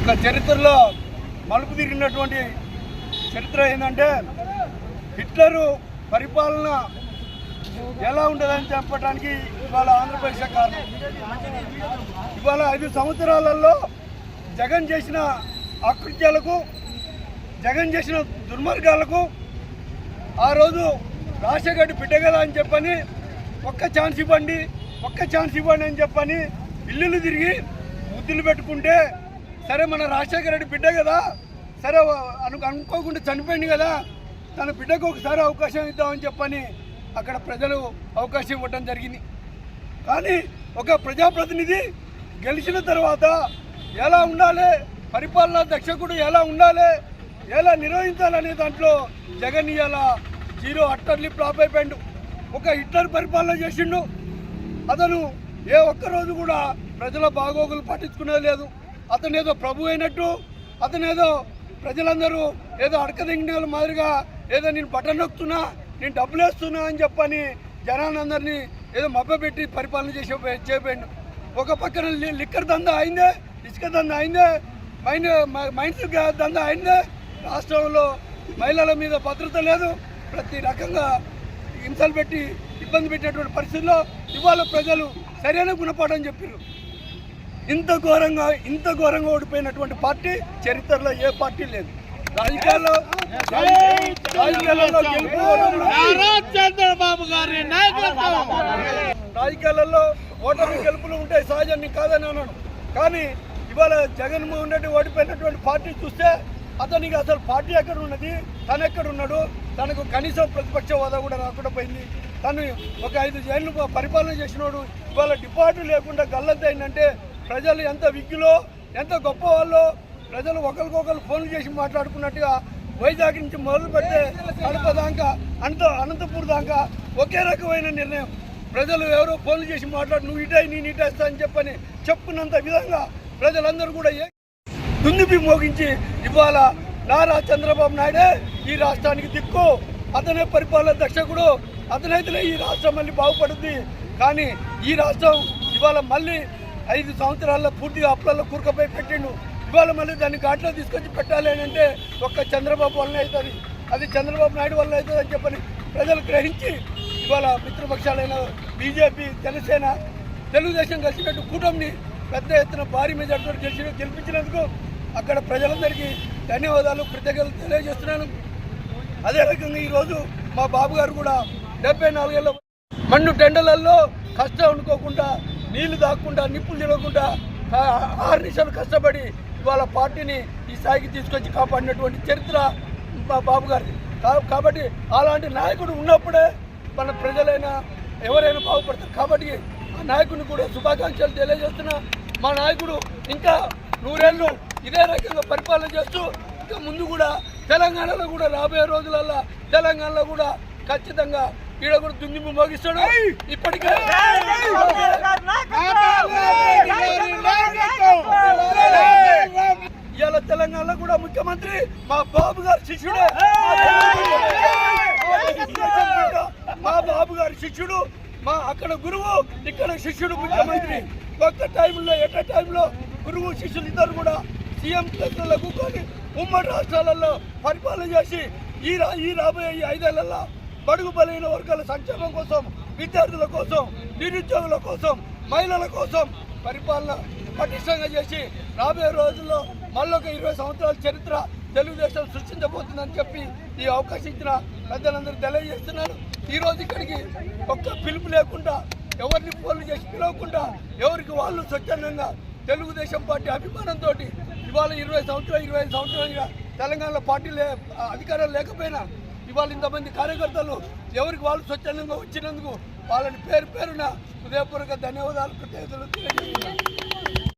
ఒక చరిత్రలో మలుపు తిరిగినటువంటి చరిత్ర ఏంటంటే హిట్లరు పరిపాలన ఎలా ఉండదని చెప్పడానికి ఇవాళ ఆంధ్రప్రదేశ్ కారణం. ఇవాళ ఐదు సంవత్సరాలలో జగన్ చేసిన అకృత్యాలకు జగన్ చేసిన దుర్మార్గాలకు ఆ రోజు రాజశేఖర్ బిడ్డ కదా అని చెప్పని ఒక్క ఛాన్స్ ఇవ్వండి ఒక్క ఛాన్స్ ఇవ్వండి అని చెప్పని ఇల్లులు తిరిగి ముద్దులు పెట్టుకుంటే సరే మన రాజశేఖర రెడ్డి బిడ్డ కదా సరే అను అనుకోకుండా చనిపోయింది కదా తన బిడ్డకు ఒకసారి అవకాశం ఇద్దామని చెప్పని అక్కడ ప్రజలు అవకాశం ఇవ్వడం జరిగింది. కానీ ఒక ప్రజాప్రతినిధి గెలిచిన తర్వాత ఎలా ఉండాలి పరిపాలనా దక్షకుడు ఎలా ఉండాలి ఎలా నిర్వహించాలనే దాంట్లో జగన్ ఇవాళ జీరో అట్టర్లీ ఫ్లాప్ అయిపోయిండు. ఒక హిట్లర్ పరిపాలన చేసిండు. అతను ఏ ఒక్క రోజు కూడా ప్రజల బాగోగులు పట్టించుకునేది లేదు. అతను ఏదో ప్రభు అయినట్టు అతను ఏదో ప్రజలందరూ ఏదో అడకదింగిన మాదిరిగా ఏదో నేను బటన్ నొక్కుతున్నా నేను డబ్బులు వేస్తున్నా అని చెప్పని జనాలందరినీ ఏదో మభ్యపెట్టి పరిపాలన చేసే చేయపోయిండు ఒక పక్కన లిక్కర్ దందా అయిందే ఇసుక దందా అయిందే మైండ్ మైండ్స్ దందా అయిందే రాష్ట్రంలో మహిళల మీద భద్రత లేదు. ప్రతి రకంగా హింసలు పెట్టి ఇబ్బంది పెట్టేటువంటి పరిస్థితుల్లో ఇవాళ ప్రజలు సరైన గుణపాఠం చెప్పారు ఇంత ఘోరంగా ఇంత ఘోరంగా ఓడిపోయినటువంటి పార్టీ చరిత్రలో ఏ పార్టీ లేదు. రాజకీయాల్లో రాజకీయాలలో చంద్రబాబు గారి రాజకీయాలలో ఓటమి గెలుపులు ఉంటాయి సహజాన్ని కాదని అన్నాను కానీ ఇవాళ జగన్మోహన్ రెడ్డి ఓడిపోయినటువంటి పార్టీ చూస్తే అతనికి అసలు పార్టీ ఎక్కడ ఉన్నది తను ఎక్కడ ఉన్నాడు తనకు కనీసం ప్రతిపక్ష హోదా కూడా రాకుండా పోయింది. తను ఒక ఐదు జైలు పరిపాలన చేసినోడు. ఇవాళ డిపాజిట్ లేకుండా గల్లంత అయిందంటే ప్రజలు ఎంత విగ్గులో ఎంత గొప్ప వాళ్ళు ప్రజలు ఒకరికొకరు ఫోన్లు చేసి మాట్లాడుకున్నట్టుగా వైజాగ్ నుంచి మొదలు పెడితే కడప దాకా అంత అనంతపూర్ దాకా ఒకే రకమైన నిర్ణయం. ప్రజలు ఎవరో ఫోన్లు చేసి మాట్లాడు నువ్వు ఇటాయి నేను ఇటేస్తా అని చెప్పని చెప్పుకున్నంత విధంగా ప్రజలందరూ కూడా దుందుపి మోగించి ఇవాళ నారా చంద్రబాబు నాయుడే ఈ రాష్ట్రానికి దిక్కు. అతనే పరిపాలన దక్షకుడు అతనైతేనే ఈ రాష్ట్రం మళ్ళీ బాగుపడుద్ది. కానీ ఈ రాష్ట్రం ఇవాళ మళ్ళీ ఐదు సంవత్సరాల్లో పూర్తిగా అప్పులలో కూరుకపోయి పెట్టిండు. ఇవాళ మళ్ళీ దాన్ని ఘాట్లో తీసుకొచ్చి పెట్టాలి అని అంటే ఒక్క చంద్రబాబు వల్ల అవుతుంది. అది చంద్రబాబు నాయుడు వల్ల అవుతుంది అని చెప్పని ప్రజలు గ్రహించి ఇవాళ మిత్రపక్షాలైన బీజేపీ జనసేన తెలుగుదేశం కలిసినట్టు కూటమిని పెద్ద ఎత్తున భారీ మెజార్టీతో గెలిచి గెలిపించినందుకు అక్కడ ప్రజలందరికీ ధన్యవాదాలు కృతజ్ఞతలు తెలియజేస్తున్నాను. అదే రకంగా ఈరోజు మా బాబు గారు కూడా డెబ్బై నాలుగేళ్ళ మన్ను టెండలలో కష్టం అనుకోకుండా నీళ్ళు దాక్కుండా నిప్పులు తినకుండా ఆ- ఆరు నిమిషాలు కష్టపడి ఇవాళ పార్టీని ఈ స్థాయికి తీసుకొచ్చి కాపాడినటువంటి చరిత్ర మా బాబు గారిది కాబట్టి అలాంటి నాయకుడు ఉన్నప్పుడే మన ప్రజలైనా ఎవరైనా బాగుపడతారు. కాబట్టి ఆ నాయకుడిని కూడా శుభాకాంక్షలు తెలియజేస్తున్నా. మా నాయకుడు ఇంకా నూరేళ్ళు ఇదే రకంగా పరిపాలన చేస్తూ ఇంకా ముందు కూడా తెలంగాణలో కూడా రాబోయే రోజులలో తెలంగాణలో కూడా ఖచ్చితంగా ఈడ కూడా దుందిము మోగిస్తాడు. ఇప్పటికే ఇవాళ తెలంగాణలో కూడా ముఖ్యమంత్రి మా బాబు గారి శిష్యుడే. మా బాబు గారి శిష్యుడు మా అక్కడ గురువు ఇక్కడ శిష్యుడు ముఖ్యమంత్రి. ఒక్క టైంలో ఎట టైంలో గురువు శిష్యులు ఇద్దరు కూడా సీఎం ప్లేస్లలో కూర్చొని ఉమ్మడి రాష్ట్రాలలో పరిపాలన చేసి ఈ రా ఈ రాబోయే ఈ ఐదేళ్ళలో బడుగు బలైన వర్గాల సంక్షేమం కోసం విద్యార్థుల కోసం నిరుద్యోగుల కోసం మహిళల కోసం పరిపాలన పటిష్టంగా చేసి రాబోయే రోజుల్లో మళ్ళొక ఇరవై సంవత్సరాల చరిత్ర తెలుగుదేశం సృష్టించబోతుందని చెప్పి ఈ అవకాశం ఇచ్చిన పెద్దలందరూ తెలియజేస్తున్నారు. ఈరోజు ఇక్కడికి ఒక్క పిలుపు లేకుండా ఎవరిని ఫోన్లు చేసి పిలవకుండా ఎవరికి వాళ్ళు స్వచ్ఛందంగా తెలుగుదేశం పార్టీ అభిమానంతో ఇవాళ ఇరవై సంవత్సరాలు ఇరవై ఐదు సంవత్సరాలుగా తెలంగాణలో పార్టీ లే అధికారం లేకపోయినా ఇవాళ ఇంతమంది కార్యకర్తలు ఎవరికి వాళ్ళు స్వచ్ఛందంగా వచ్చినందుకు వాళ్ళని పేరు పేరున హృదయపూర్వక ధన్యవాదాలు కృతజ్ఞతలు తెలియజేస్తున్నాను.